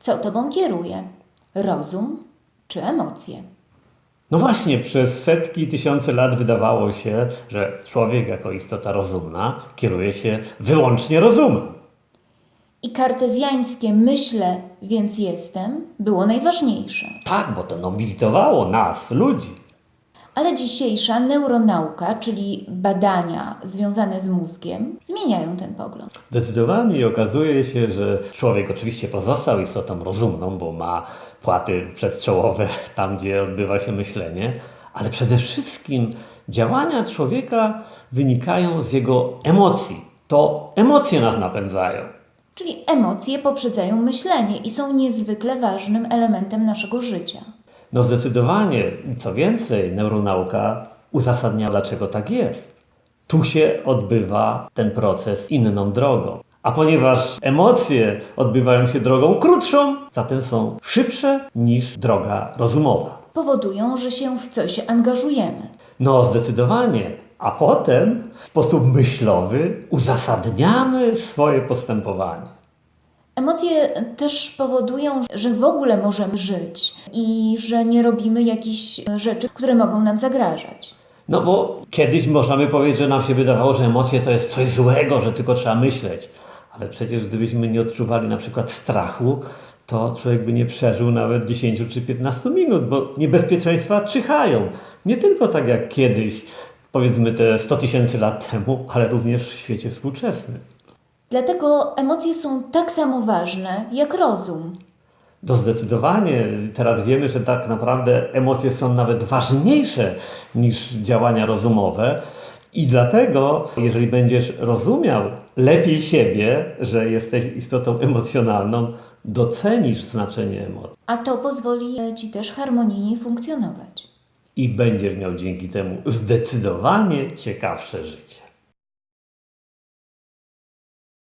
Co tobą kieruje? Rozum czy emocje? No właśnie, przez setki, tysiące lat wydawało się, że człowiek jako istota rozumna kieruje się wyłącznie rozumem. I kartezjańskie myślę, więc jestem było najważniejsze. Tak, bo to nobilitowało nas, ludzi. Ale dzisiejsza neuronauka, czyli badania związane z mózgiem, zmieniają ten pogląd. Zdecydowanie i okazuje się, że człowiek oczywiście pozostał istotą rozumną, bo ma płaty przedczołowe tam, gdzie odbywa się myślenie, ale przede wszystkim działania człowieka wynikają z jego emocji. To emocje nas napędzają. Czyli emocje poprzedzają myślenie i są niezwykle ważnym elementem naszego życia. No zdecydowanie, co więcej, neuronauka uzasadnia, dlaczego tak jest. Tu się odbywa ten proces inną drogą. A ponieważ emocje odbywają się drogą krótszą, zatem są szybsze niż droga rozumowa. Powodują, że się w coś angażujemy. No zdecydowanie. A potem w sposób myślowy uzasadniamy swoje postępowanie. Emocje też powodują, że w ogóle możemy żyć i że nie robimy jakichś rzeczy, które mogą nam zagrażać. No bo kiedyś można by powiedzieć, że nam się wydawało, że emocje to jest coś złego, że tylko trzeba myśleć. Ale przecież gdybyśmy nie odczuwali na przykład strachu, to człowiek by nie przeżył nawet 10 czy 15 minut, bo niebezpieczeństwa czyhają. Nie tylko tak jak kiedyś, powiedzmy te 100 tysięcy lat temu, ale również w świecie współczesnym. Dlatego emocje są tak samo ważne jak rozum. To zdecydowanie. Teraz wiemy, że tak naprawdę emocje są nawet ważniejsze niż działania rozumowe. I dlatego, jeżeli będziesz rozumiał lepiej siebie, że jesteś istotą emocjonalną, docenisz znaczenie emocji A to pozwoli Ci też harmonijnie funkcjonować. i będziesz miał dzięki temu zdecydowanie ciekawsze życie.